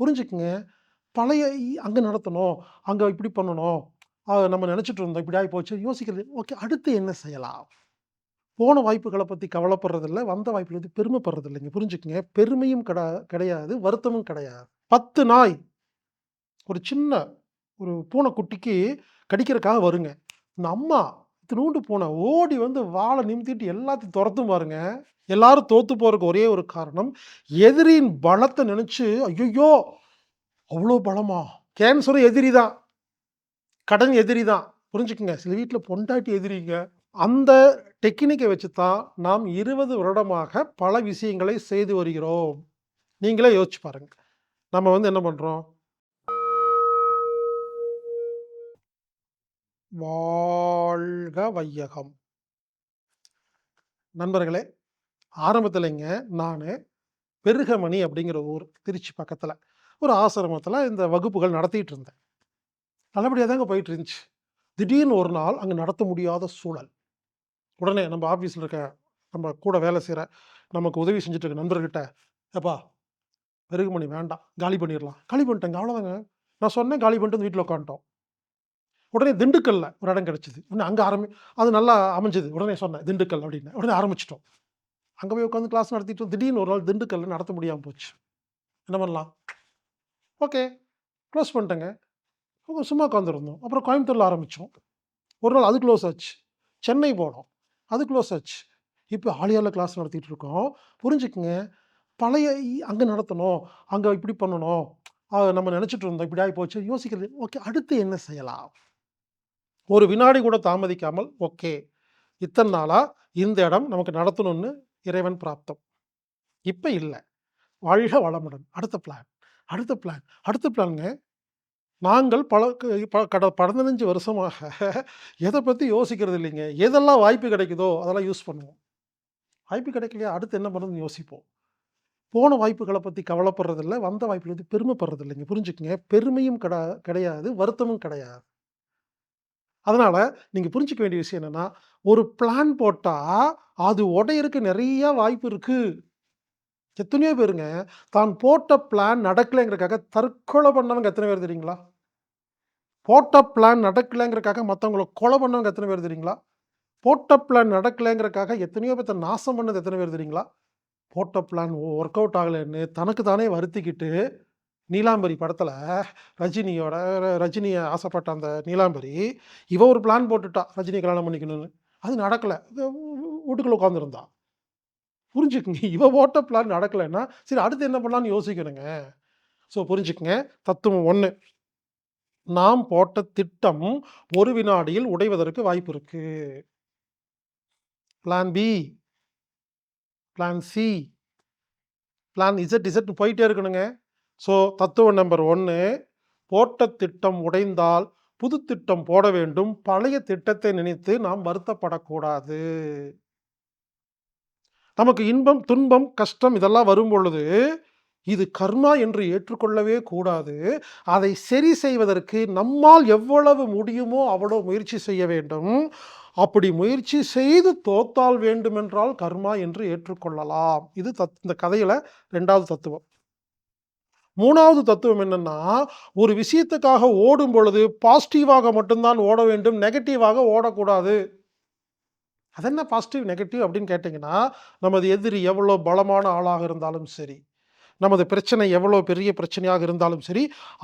புரிஞ்சுக்குங்க. பழைய இ நடத்தணும், அங்கே இப்படி பண்ணணும். நம்ம நினச்சிட்டு இருந்தோம். இப்படி ஆயிப்போச்சு. யோசிக்கிறது. ஓகே அடுத்து என்ன செய்யலாம்? போன வாய்ப்புகளை பற்றி கவலைப்படுறதில்ல. வந்த வாய்ப்பில் பற்றி பெருமைப்படுறது இல்லைங்க. புரிஞ்சுக்கங்க பெருமையும் கிடா கிடையாது. வருத்தமும் கிடையாது. 10 நாய் ஒரு சின்ன ஒரு பூனைக்குட்டிக்கு கடிக்கிறதுக்காக வருங்க. இந்த அம்மா இத்துணூண்டு பூனை ஓடி வந்து வாழை நிமித்திட்டு எல்லாத்தையும் துரத்தும் பாருங்க. எல்லாரும் தோத்து போறதுக்கு ஒரே ஒரு காரணம், எதிரியின் பலத்தை நினச்சி ஐயோ அவ்வளோ பலமா? கேன்சரும் எதிரி தான். கடன் எதிரி தான். புரிஞ்சுக்குங்க. சில வீட்டில் பொண்டாட்டி எதிரிங்க. அந்த டெக்னிக்கை வச்சு தான் நாம் 20 வருடமாக பல விஷயங்களை செய்து வருகிறோம். நீங்களே யோசிச்சு பாருங்க. நம்ம வந்து என்ன பண்ணுறோம் வாழ்க வையகம். நண்பர்களே, ஆரம்பத்திலைங்க நான் பெருகமணி அப்படிங்கிற ஊர். திருச்சி பக்கத்தில் ஒரு ஆசிரமத்தில் இந்த வகுப்புகள் நடத்திட்டு இருந்தேன். நல்லபடியாக தாங்க போயிட்டு இருந்துச்சு. திடீர்னு ஒரு நாள் அங்கே நடத்த முடியாத சூழல். உடனே நம்ம ஆஃபீஸில் இருக்க நம்ம கூட வேலை செய்கிற நமக்கு உதவி செஞ்சுட்டு இருக்க நண்பர்கிட்ட, "ஏப்பா பெருகுமணி வேண்டாம். காலி பண்ணிடலாம் காலி பண்ணிட்டேங்க. அவ்வளோதாங்க. நான் சொன்னேன் காலி பண்ணிட்டு வந்து வீட்டில் உட்காந்துட்டோம். உடனே திண்டுக்கல்ல ஒரு இடம் கிடச்சிது உடனே அங்கே ஆரம்பி அது நல்லா அமைஞ்சது. உடனே சொன்னேன் திண்டுக்கல் அப்படின்னு. உடனே ஆரம்பிச்சிட்டோம் அங்கே போய் உட்காந்து கிளாஸ் நடத்திட்டோம் திடீர்னு ஒரு நாள் திண்டுக்கல்ல நடத்த முடியாமல் போச்சு. என்ன பண்ணலாம்? ஓகே. க்ளோஸ் பண்ணிட்டேங்க. சும்மா உட்காந்துருந்தோம். அப்புறம் கோயம்புத்தூரில் ஆரம்பித்தோம் ஒரு நாள் அது க்ளோஸ் ஆச்சு. சென்னை போனோம். அது க்ளோஸ் ஆச்சு. இப்போ ஆலியாவில் கிளாஸ் நடத்திட்டு இருக்கோம். புரிஞ்சுக்குங்க. பழைய இ நடத்தணும், அங்கே இப்படி பண்ணணும். நம்ம நினச்சிட்டு இருந்தோம். இப்படி ஆயிப்போச்சு. யோசிக்கிறது. ஓகே அடுத்து என்ன செய்யலாம்? ஒரு வினாடி கூட தாமதிக்காமல், ஓகே. இத்தனை நாளாக இந்த இடம் நமக்கு நடத்தணும்னு இறைவன் பிராப்தம். இப்போ இல்லை வாழ்க வளமுடன். அடுத்த பிளான். அடுத்த பிளான். அடுத்த பிளான்ங்க. நாங்கள் பல க ப கட 15 வருஷமாக எதை பற்றி யோசிக்கிறது இல்லைங்க. எதெல்லாம் வாய்ப்பு கிடைக்குதோ அதெல்லாம் யூஸ் பண்ணுவோம். வாய்ப்பு கிடைக்கலையா? அடுத்து என்ன பண்ணுறதுன்னு யோசிப்போம். போன வாய்ப்புகளை பற்றி கவலைப்படுறதில்ல. வந்த வாய்ப்புகள பற்றி பெருமைப்படுறதில்லைங்க பெருமையும் கிடா கிடையாது. வருத்தமும் கிடையாது. அதனால் நீங்கள் புரிஞ்சுக்க வேண்டிய விஷயம் என்னென்னா ஒரு பிளான் போட்டால் அது உடையிறதுக்கு நிறையா வாய்ப்பு இருக்குது எத்தனையோ பேருங்க தான் போட்ட பிளான் நடக்கலைங்கிறதுக்காக தற்கொலை பண்ணவங்க எத்தனை பேர் தெரியுங்களா? போட்ட பிளான் நடக்கலைங்கிறதுக்காக மற்றவங்கள கொலை பண்ணவங்க எத்தனை பேர் தெரியுங்களா? போட்ட பிளான் நடக்கலைங்கிறதுக்காக எத்தனையோ பேர்த்த நாசம் பண்ணது எத்தனை பேர் தெரியுங்களா? போட்ட பிளான் ஒர்க் அவுட் ஆகலைன்னு தனக்கு தானே வருத்திக்கிட்டு, நீலாம்பரி படத்தில் ரஜினியோட ரஜினியை ஆசைப்பட்ட அந்த நீலாம்பரி, இவ ஒரு பிளான் போட்டுட்டா. ரஜினி கல்யாணம் பண்ணிக்கணும்னு. அது நடக்கலை வீட்டுக்குள்ளே உட்காந்துருந்தா புரிஞ்சுக்குங்க. இவ போட்ட பிளான் நடக்கலைன்னா சரி அடுத்து என்ன பண்ணலாம்னு யோசிக்கணுங்க. ஸோ புரிஞ்சுக்குங்க. தத்துவம் ஒன்று நாம் போட்ட திட்டம் ஒரு வினாடியில் உடைவதற்கு வாய்ப்பு இருக்கு. Plan B, plan C, plan Z, இசட்ன்னு போயிட்டே இருக்கணுங்க. ஸோ தத்துவம் நம்பர் ஒன்று போட்ட திட்டம் உடைந்தால் புது திட்டம் போட வேண்டும். பழைய திட்டத்தை நினைத்து நாம் வருத்தப்படக்கூடாது. நமக்கு இன்பம், துன்பம், கஷ்டம் இதெல்லாம் வரும்பொழுது, இது கர்மா என்று ஏற்றுக்கொள்ளவே கூடாது. அதை சரி செய்வதற்கு நம்மால் எவ்வளவு முடியுமோ அவ்வளோ முயற்சி செய்ய வேண்டும். அப்படி முயற்சி செய்து தோத்தால் வேண்டுமென்றால் கர்மா என்று ஏற்றுக்கொள்ளலாம். இது தத் இந்த கதையில் ரெண்டாவது தத்துவம். மூணாவது தத்துவம் என்னன்னா, ஒரு விஷயத்துக்காக ஓடும் பொழுது பாசிட்டிவாக மட்டும்தான் ஓட வேண்டும். நெகட்டிவாக ஓடக்கூடாது. அது என்ன பாசிட்டிவ், நெகட்டிவ் அப்படின்னு கேட்டிங்கன்னா நமது எதிரி எவ்வளோ பலமான ஆளாக இருந்தாலும் சரி, நமது பிரச்சனை எவ்வளோ பெரிய பிரச்சனையாக இருந்தாலும் சரி,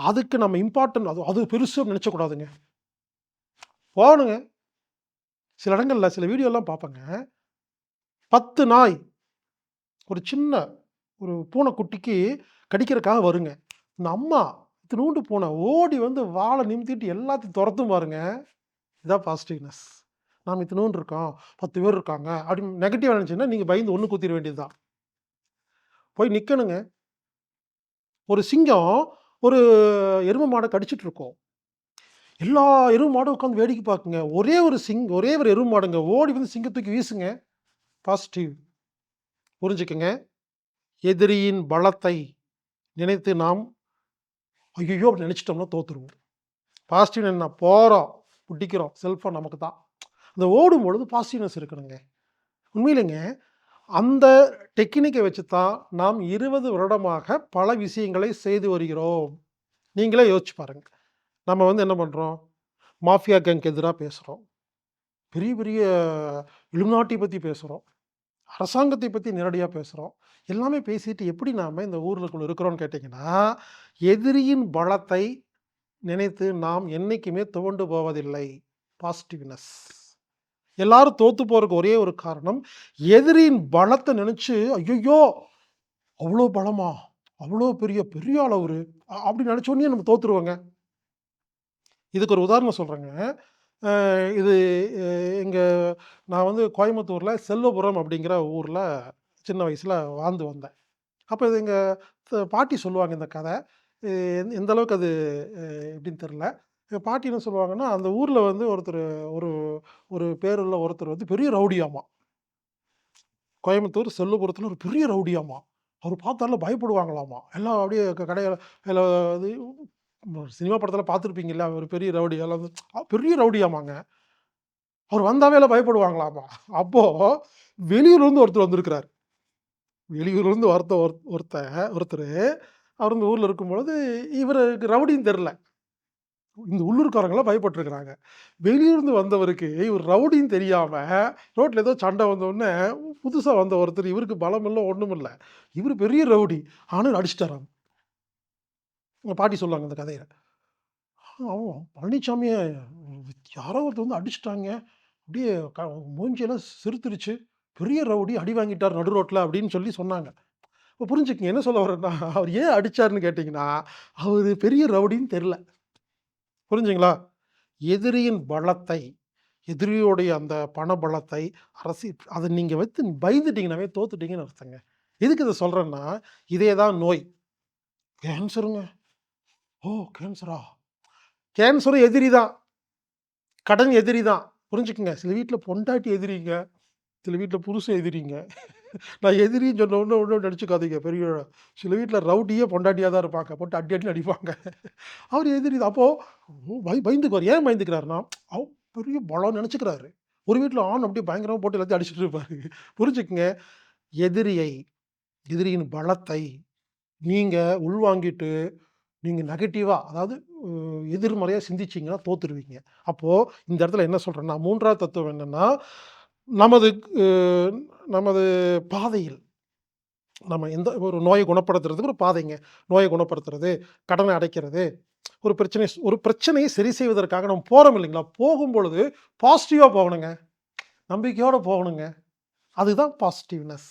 அதுக்கு நம்ம இம்பார்ட்டன்ட் அது அது பெருசு நினச்சக்கூடாதுங்க போகணுங்க. சில இடங்களில் சில வீடியோலாம் பார்ப்பேங்க. 10 நாய் ஒரு சின்ன ஒரு பூனைக்குட்டிக்கு கடிக்கிறதுக்காக வருங்க. இந்த அம்மா நூண்டு போனேன் ஓடி வந்து வாழை நிமித்திட்டு எல்லாத்தையும் துரத்தும் பாருங்க. இதான் பாசிட்டிவ்னஸ். நாம் இத்துணூண்டு இருக்கோம். 10 பேர் இருக்காங்க. அப்படின்னு நெகட்டிவா நெனச்சீங்கன்னா, நீங்கள் பயந்து ஒன்று குத்திர வேண்டியது தான். போய் நிற்கணுங்க ஒரு சிங்கம் ஒரு எரும மாடை கடிச்சிட்டு இருக்கோம் எல்லா எரும மாடும் உட்காந்து வேடிக்கை பார்க்குங்க. ஒரே ஒரு சிங் ஒரே ஒரு எரும மாடுங்க ஓடி வந்து சிங்கத்துக்கு வீசுங்க. பாசிட்டிவ். புரிஞ்சுக்கங்க. எதிரியின் பலத்தை நினைத்து நாம் ஐயோ அப்படி நினச்சிட்டோம்னா தோத்துருவோம். பாசிட்டிவ் என்ன போகிறோம் பிடிக்கிறோம் செல்ஃபோன் நமக்கு தான். அந்த ஓடும்பொழுது பாசிட்டிவ்னஸ் இருக்கணுங்க. உண்மையிலேங்க அந்த டெக்னிக்கை வச்சு தான் நாம் 20 வருடமாக பல விஷயங்களை செய்து வருகிறோம். நீங்களே யோசிச்சு பாருங்கள் நம்ம வந்து என்ன பண்ணுறோம் மாஃபியா கேங்க்கு எதிராக பேசுகிறோம் பெரிய பெரிய இலுமினாட்டி பற்றி பேசுகிறோம் அரசாங்கத்தை பற்றி நேரடியாக பேசுகிறோம் எல்லாமே பேசிட்டு எப்படி நாம் இந்த ஊருக்குள்ளே இருக்கிறோன்னு கேட்டிங்கன்னா எதிரியின் பலத்தை நினைத்து நாம் என்னைக்குமே துவண்டு போவதில்லை. பாசிட்டிவ்னஸ். எல்லாரும் தோத்து போகிறதுக்கு ஒரே ஒரு காரணம், எதிரியின் பலத்தை நினச்சி ஐயோ அவ்வளோ பலமா? அவ்வளோ பெரிய பெரிய அளவு அப்படி நினச்சோன்னே உடனே நம்ம தோத்துருவோங்க. இதுக்கு ஒரு உதாரணம் சொல்கிறேங்க இது இங்கே நான் வந்து கோயம்புத்தூரில் செல்வபுரம் அப்படிங்கிற ஊரில் சின்ன வயசில் வாழ்ந்து வந்தேன். அப்போ இது எங்கள் பாட்டி சொல்லுவாங்க இந்த கதை எந்த அளவுக்கு அது எப்படின்னு தெரில எங்கள் பாட்டி என்ன சொல்லுவாங்கன்னா, அந்த ஊரில் வந்து ஒருத்தர் ஒரு ஒரு பேருள்ள ஒருத்தர் வந்து பெரிய ரவுடியாமா. கோயம்புத்தூர் செல்லுபுரத்தில் ஒரு பெரிய ரவுடியாமா. அவர் பார்த்தாலும் பயப்படுவாங்களாமா. எல்லாம் அப்படியே க இது சினிமா படத்தில் பார்த்துருப்பீங்கல்ல, ஒரு பெரிய ரவுடி எல்லாம் பெரிய ரவுடியாமாங்க. அவர் வந்தாவே எல்லாம் பயப்படுவாங்களாமா. அப்போ வெளியூர்லேருந்து ஒருத்தர் வந்திருக்கிறாரு. வெளியூர்லேருந்து ஒருத்த ஒரு ஒருத்தர் ஒருத்தர் அவர் இந்த ஊரில் இருக்கும்பொழுது, இவருக்கு ரவுடின்னு தெரில இந்த உள்ளூர்காரங்களாம் பயப்பட்டுருக்குறாங்க வெளியூர்ந்து வந்தவருக்கு இவர் ரவுடின்னு தெரியாமல் ரோட்டில் ஏதோ சண்டை வந்தோடனே புதுசாக வந்த ஒருத்தர் இவருக்கு பலம் இல்லை ஒன்றும் இல்லை இவர் பெரிய ரவுடி. ஆனால் அடிச்சுட்டாராம். எங்கள் பாட்டி சொல்லுவாங்க அந்த கதையில் அவன் பழனிசாமியை யாரோ ஒருத்தர் வந்து அடிச்சுட்டாங்க. அப்படியே க மூஞ்சியெல்லாம் சிறுத்துருச்சு. பெரிய ரவுடி அடி வாங்கிட்டார் நடு ரோட்டில் அப்படின்னு சொல்லி சொன்னாங்க. இப்போ புரிஞ்சுக்கங்க. என்ன சொல்ல வரேன்னா, அவர் ஏன் அடித்தார்னு கேட்டிங்கன்னா அவர் பெரிய ரவுடின்னு தெரில புரிஞ்சுங்களா? எதிரியின் பலத்தை, எதிரியுடைய அந்த பண பலத்தை, அரசி அதை நீங்கள் வைத்து பயந்துட்டீங்கன்னாவே தோத்துட்டீங்கன்னு அர்த்தங்க. எதுக்கு இதை சொல்கிறேன்னா இதே தான் நோய். கேன்சருங்க. ஓ! கேன்சரா? கேன்சரும் எதிரி தான். கடன் எதிரி தான். புரிஞ்சுக்கங்க. சில வீட்டில் பொண்டாட்டி எதிரிங்க. சில வீட்டில் புருஷன் எதிரிங்க. நான் எதிரின்னு சொன்ன ஒன்று ஒண்ணும் நடிச்சுக்காதீங்க பெரிய சில வீட்டில் ரவுடியே பொண்டாட்டியாக தான் இருப்பாங்க. போட்டு அடி அடி அடிப்பாங்க. அவர் எதிரி தான். அப்போ பய பயந்துக்குவார் ஏன் பயந்துக்கிறாருன்னா, அவர் பெரிய பலம் நினச்சிக்கிறாரு ஒரு வீட்டில் ஆண் அப்படியே பயங்கரமாக போட்டு எல்லாத்தையும் அடிச்சுட்டு இருப்பாரு. புரிஞ்சுக்குங்க எதிரியை, எதிரியின் பலத்தை நீங்கள் உள்வாங்கிட்டு, நீங்கள் நெகட்டிவாக அதாவது எதிர்மறையாக சிந்திச்சிங்கன்னா சிந்திச்சீங்கன்னா தோத்துருவீங்க. அப்போது இந்த இடத்துல என்ன சொல்கிறேன்னா மூன்றாவது தத்துவம் என்னன்னா, நமது நமது பாதையில் நம்ம எந்த ஒரு நோயை குணப்படுத்துறதுக்கு ஒரு பாதைங்க. நோயை குணப்படுத்துறது, கடனை அடைக்கிறது, ஒரு பிரச்சனை ஒரு பிரச்சனையை சரி செய்வதற்காக நம்ம போகிறோம் இல்லைங்களா? போகும்பொழுது பாசிட்டிவாக போகணுங்க. நம்பிக்கையோடு போகணுங்க. அதுதான் பாசிட்டிவ்னஸ்.